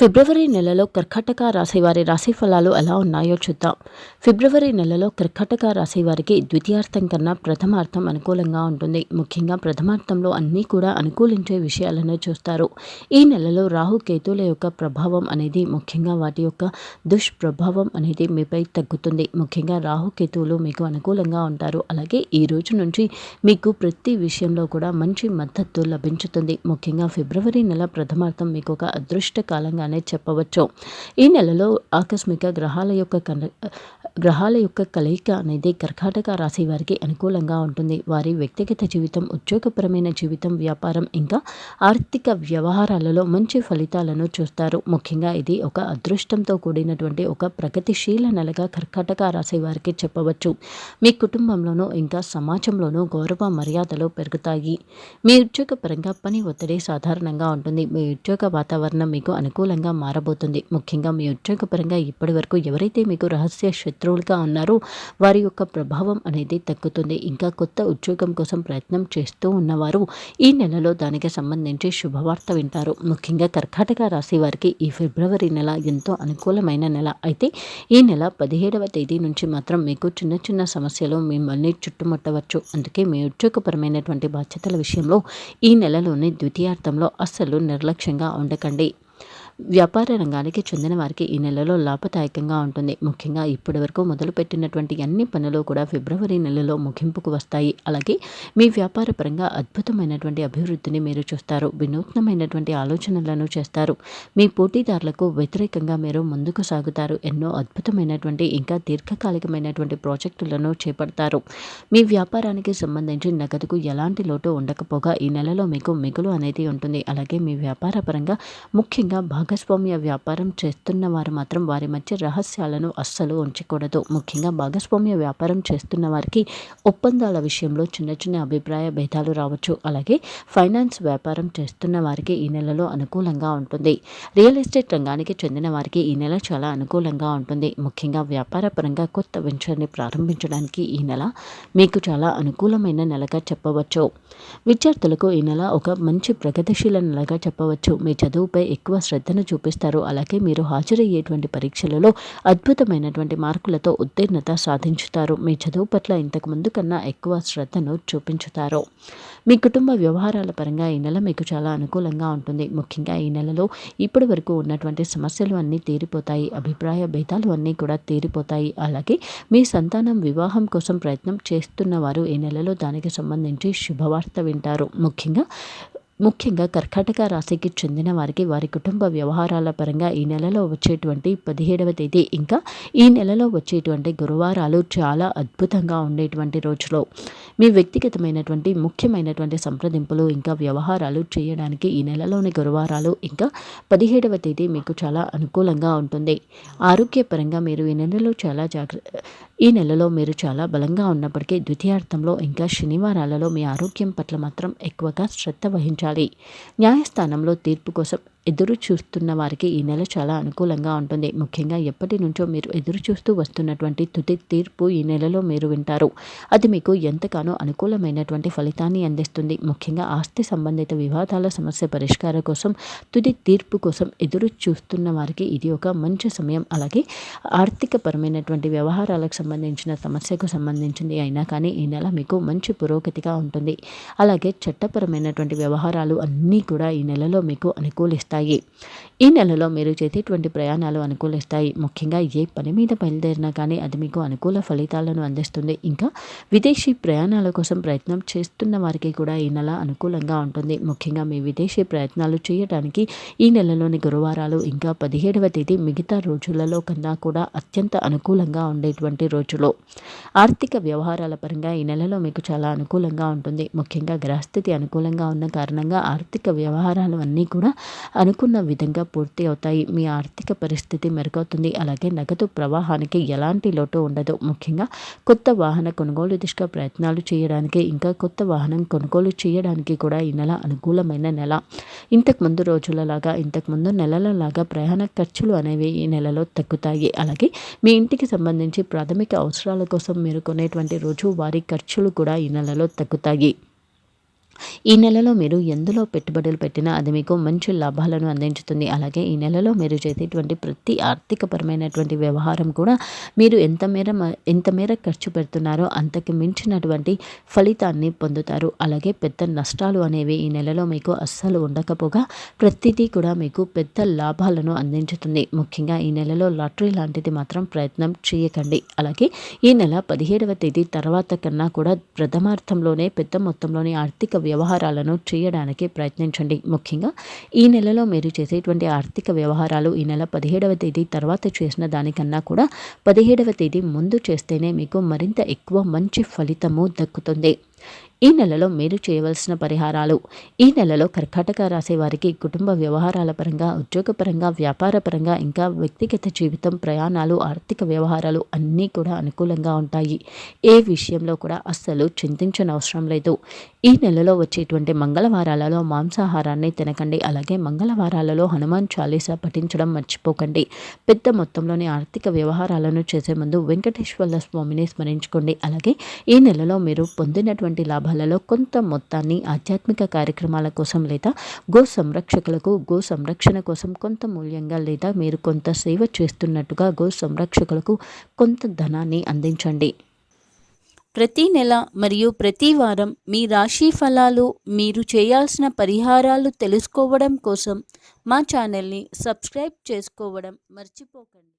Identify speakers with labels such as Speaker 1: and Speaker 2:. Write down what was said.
Speaker 1: ఫిబ్రవరి నెలలో కర్కాటక రాశి వారి రాశి ఫలాలు ఎలా ఉన్నాయో చూద్దాం. ఫిబ్రవరి నెలలో కర్కాటక రాశి వారికి ద్వితీయార్థం కన్నా ప్రథమార్థం అనుకూలంగా ఉంటుంది. ముఖ్యంగా ప్రథమార్థంలో అన్నీ కూడా అనుకూలించే విషయాలను చూస్తారు. ఈ నెలలో రాహు కేతువుల యొక్క ప్రభావం అనేది ముఖ్యంగా వాటి యొక్క దుష్ప్రభావం అనేది మీపై తగ్గుతుంది. ముఖ్యంగా రాహు కేతువులు మీకు అనుకూలంగా ఉంటారు. అలాగే ఈ రోజు నుంచి మీకు ప్రతి విషయంలో కూడా మంచి మద్దతు లభించుతుంది. ముఖ్యంగా ఫిబ్రవరి నెల ప్రథమార్థం మీకు ఒక అదృష్ట కాలంగానే చెప్పవచ్చు. ఈ నెలలో ఆకస్మిక గ్రహాల యొక్క గ్రహాల యొక్క కలయిక అనేది కర్కాటక రాశి వారికి అనుకూలంగా ఉంటుంది. వారి వ్యక్తిగత జీవితం ఉద్యోగపరమైన జీవితం వ్యాపారం ఇంకా ఆర్థిక వ్యవహారాలలో మంచి ఫలితాలను చూస్తారు. ముఖ్యంగా ఇది ఒక అదృష్టంతో కూడినటువంటి ఒక ప్రగతిశీల నెలగా కర్కాటక రాశి వారికి చెప్పవచ్చు. మీ కుటుంబంలోనూ ఇంకా సమాజంలోనూ గౌరవ మర్యాదలు పెరుగుతాయి. మీ ఉద్యోగపరంగా పని ఒత్తిడి సాధారణంగా ఉంటుంది. మీ ఉద్యోగ వాతావరణం మీకు అనుకూలంగా మారబోతుంది. ముఖ్యంగా మీ ఉద్యోగపరంగా ఇప్పటి వరకు ఎవరైతే మీకు రహస్య శత్రువులుగా ఉన్నారో వారి యొక్క ప్రభావం అనేది తగ్గుతుంది. ఇంకా కొత్త ఉద్యోగం కోసం ప్రయత్నం చేస్తూ ఉన్నవారు ఈ నెలలో దానికి సంబంధించి శుభవార్త వింటారు. ముఖ్యంగా కర్కాటక రాశి వారికి ఈ ఫిబ్రవరి నెల ఎంతో అనుకూలమైన నెల. అయితే ఈ నెల పదిహేడవ తేదీ నుంచి మాత్రం మీకు చిన్న చిన్న సమస్యలు మిమ్మల్ని చుట్టుముట్టవచ్చు. అందుకే మీ ఉద్యోగపరమైనటువంటి బాధ్యతల విషయంలో ఈ నెలలోని ద్వితీయార్థంలో అస్సలు నిర్లక్ష్యంగా ఉండకండి. వ్యాపార రంగానికి చెందిన వారికి ఈ నెలలో లాభదాయకంగా ఉంటుంది. ముఖ్యంగా ఇప్పటి వరకు మొదలుపెట్టినటువంటి అన్ని పనులు కూడా ఫిబ్రవరి నెలలో ముగింపుకు వస్తాయి. అలాగే మీ వ్యాపార పరంగా అద్భుతమైనటువంటి అభివృద్ధిని మీరు చూస్తారు. వినూత్నమైనటువంటి ఆలోచనలను చేస్తారు. మీ పోటీదారులకు వ్యతిరేకంగా మీరు ముందుకు సాగుతారు. ఎన్నో అద్భుతమైనటువంటి ఇంకా దీర్ఘకాలికమైనటువంటి ప్రాజెక్టులను చేపడతారు. మీ వ్యాపారానికి సంబంధించి నగదుకు ఎలాంటి లోటు ఉండకపోగా ఈ నెలలో మీకు మిగులు అనేది ఉంటుంది. అలాగే మీ వ్యాపార పరంగా ముఖ్యంగా భాగస్వామ్య వ్యాపారం చేస్తున్న వారు మాత్రం వారి మధ్య రహస్యాలను అస్సలు ఉంచకూడదు. ముఖ్యంగా భాగస్వామ్య వ్యాపారం చేస్తున్న వారికి ఒప్పందాల విషయంలో చిన్న చిన్న అభిప్రాయ భేదాలు రావచ్చు. అలాగే ఫైనాన్స్ వ్యాపారం చేస్తున్న వారికి ఈ నెలలో అనుకూలంగా ఉంటుంది. రియల్ ఎస్టేట్ రంగానికి చెందిన వారికి ఈ నెల చాలా అనుకూలంగా ఉంటుంది. ముఖ్యంగా వ్యాపార పరంగా కొత్త వెంచర్ని ప్రారంభించడానికి ఈ నెల మీకు చాలా అనుకూలమైన నెలగా చెప్పవచ్చు. విద్యార్థులకు ఈ నెల ఒక మంచి ప్రగతిశీల నెలగా చెప్పవచ్చు. మీ చదువుపై ఎక్కువ శ్రద్ధను చూపిస్తారు. అలాగే మీరు హాజరయ్యేటువంటి పరీక్షలలో అద్భుతమైనటువంటి మార్కులతో ఉత్తీర్ణత సాధించుతారు. మీ చదువు పట్ల ఇంతకు ముందు కన్నా ఎక్కువ శ్రద్ధను చూపించుతారు. మీ కుటుంబ వ్యవహారాల పరంగా ఈ నెల మీకు చాలా అనుకూలంగా ఉంటుంది. ముఖ్యంగా ఈ నెలలో ఇప్పటి వరకు ఉన్నటువంటి సమస్యలు అన్నీ తీరిపోతాయి. అభిప్రాయ భేదాలు అన్నీ కూడా తీరిపోతాయి. అలాగే మీ సంతానం వివాహం కోసం ప్రయత్నం చేస్తున్న వారు ఈ నెలలో దానికి సంబంధించి శుభవార్త వింటారు. ముఖ్యంగా ముఖ్యంగా కర్కాటక రాశికి చెందిన వారికి వారి కుటుంబ వ్యవహారాల పరంగా ఈ నెలలో వచ్చేటువంటి పదిహేడవ తేదీ ఇంకా ఈ నెలలో వచ్చేటువంటి గురువారాలు చాలా అద్భుతంగా ఉండేటువంటి రోజులో. మీ వ్యక్తిగతమైనటువంటి ముఖ్యమైనటువంటి సంప్రదింపులు ఇంకా వ్యవహారాలు చేయడానికి ఈ నెలలోని గురువారాలు ఇంకా పదిహేడవ తేదీ మీకు చాలా అనుకూలంగా ఉంటుంది. ఆరోగ్యపరంగా మీరు ఈ నెలలో చాలా జాగ్రత్త ఈ నెలలో మీరు చాలా బలంగా ఉన్నప్పటికీ ద్వితీయార్థంలో ఇంకా శనివారాలలో మీ ఆరోగ్యం పట్ల మాత్రం ఎక్కువగా శ్రద్ధ వహించాలి. న్యాయస్థానంలో తీర్పు కోసం ఎదురు చూస్తున్న వారికి ఈ నెల చాలా అనుకూలంగా ఉంటుంది. ముఖ్యంగా ఎప్పటి నుంచో మీరు ఎదురు చూస్తూ వస్తున్నటువంటి తుది తీర్పు ఈ నెలలో మీరు వింటారు. అది మీకు ఎంతగానో అనుకూలమైనటువంటి ఫలితాన్ని అందిస్తుంది. ముఖ్యంగా ఆస్తి సంబంధిత వివాదాల సమస్య పరిష్కారం కోసం తుది తీర్పు కోసం ఎదురు చూస్తున్న వారికి ఇది ఒక మంచి సమయం. అలాగే ఆర్థిక పరమైనటువంటి వ్యవహారాలకు సంబంధించిన సమస్యకు సంబంధించింది అయినా కానీ ఈ నెల మీకు మంచి పురోగతిగా ఉంటుంది. అలాగే చట్టపరమైనటువంటి వ్యవహారాలు అన్నీ కూడా ఈ నెలలో మీకు అనుకూలిస్తాయి. ఉంటాయి ఈ నెలలో మీరు చేసేటువంటి ప్రయాణాలు అనుకూలిస్తాయి. ముఖ్యంగా ఏ పని మీద బయలుదేరినా కానీ అది మీకు అనుకూల ఫలితాలను అందిస్తుంది. ఇంకా విదేశీ ప్రయాణాల కోసం ప్రయత్నం చేస్తున్న వారికి కూడా ఈ నెల అనుకూలంగా ఉంటుంది. ముఖ్యంగా మీ విదేశీ ప్రయత్నాలు చేయడానికి ఈ నెలలోని గురువారాలు ఇంకా పదిహేడవ తేదీ మిగతా రోజులలో కన్నా కూడా అత్యంత అనుకూలంగా ఉండేటువంటి రోజులో. ఆర్థిక వ్యవహారాల పరంగా ఈ నెలలో మీకు చాలా అనుకూలంగా ఉంటుంది. ముఖ్యంగా గ్రహస్థితి అనుకూలంగా ఉన్న కారణంగా ఆర్థిక వ్యవహారాలు అన్నీ కూడా అనుకున్న విధంగా పూర్తి అవుతాయి. మీ ఆర్థిక పరిస్థితి మెరుగవుతుంది. అలాగే నగదు ప్రవాహానికి ఎలాంటి లోటు ఉండదు. ముఖ్యంగా కొత్త వాహన కొనుగోలు దిశగా ప్రయత్నాలు చేయడానికి ఇంకా కొత్త వాహనం కొనుగోలు చేయడానికి కూడా ఈ నెల అనుకూలమైన నెల. ఇంతకు ముందు రోజులలాగా ఇంతకుముందు నెలలలాగా ప్రయాణ ఖర్చులు అనేవి ఈ నెలలో తగ్గుతాయి. అలాగే మీ ఇంటికి సంబంధించి ప్రాథమిక అవసరాల కోసం మీరు కొనేటువంటి రోజు వారి ఖర్చులు కూడా ఈ నెలలో తగ్గుతాయి. ఈ నెలలో మీరు ఎందులో పెట్టుబడులు పెట్టినా అది మీకు మంచి లాభాలను అందించుతుంది. అలాగే ఈ నెలలో మీరు చేసేటువంటి ప్రతి ఆర్థికపరమైనటువంటి వ్యవహారం కూడా మీరు ఎంత మేర ఎంత మేర ఖర్చు పెడుతున్నారో అంతకు మించినటువంటి ఫలితాన్ని పొందుతారు. అలాగే పెద్ద నష్టాలు అనేవి ఈ నెలలో మీకు అస్సలు ఉండకపోగా ప్రతిదీ కూడా మీకు పెద్ద లాభాలను అందించుతుంది. ముఖ్యంగా ఈ నెలలో లాటరీ లాంటిది మాత్రం ప్రయత్నం చేయకండి. అలాగే ఈ నెల పదిహేడవ తేదీ తర్వాత కన్నా కూడా ప్రథమార్థంలోనే పెద్ద మొత్తంలోని ఆర్థిక వ్యవహారాలను చేయడానికి ప్రయత్నించండి. ముఖ్యంగా ఈ నెలలో మీరు చేసేటువంటి ఆర్థిక వ్యవహారాలు ఈ నెల పదిహేడవ తేదీ తర్వాత చేసిన దానికన్నా కూడా పదిహేడవ తేదీ ముందు చేస్తేనే మీకు మరింత ఎక్కువ మంచి ఫలితము దక్కుతుంది. ఈ నెలలో మీరు చేయవలసిన పరిహారాలు. ఈ నెలలో కర్కాటక రాశి వారికి కుటుంబ వ్యవహారాల పరంగా ఉద్యోగపరంగా వ్యాపార పరంగా ఇంకా వ్యక్తిగత జీవితం ప్రయాణాలు ఆర్థిక వ్యవహారాలు అన్నీ కూడా అనుకూలంగా ఉంటాయి. ఏ విషయంలో కూడా అస్సలు చింతించని అవసరం లేదు. ఈ నెలలో వచ్చేటువంటి మంగళవారాలలో మాంసాహారాన్ని తినకండి. అలాగే మంగళవారాలలో హనుమాన్ చాలీసా పఠించడం మర్చిపోకండి. పెద్ద మొత్తంలోని ఆర్థిక వ్యవహారాలను చేసే ముందు వెంకటేశ్వర స్వామిని స్మరించుకోండి. అలాగే ఈ నెలలో మీరు పొందినటువంటి లాభాలలో కొంత మొత్తాన్ని ఆధ్యాత్మిక కార్యక్రమాల కోసం లేదా గో సంరక్షకులకు గో సంరక్షణ కోసం కొంత మూల్యంగా లేదా మీరు కొంత సేవ చేస్తున్నట్టుగా గో సంరక్షకులకు కొంత ధనాన్ని అందించండి.
Speaker 2: ప్రతి నెల మరియు ప్రతి వారం మీ రాశి ఫలాలు మీరు చేయాల్సిన పరిహారాలు తెలుసుకోవడం కోసం మా ఛానల్ని సబ్స్క్రైబ్ చేసుకోవడం మర్చిపోకండి.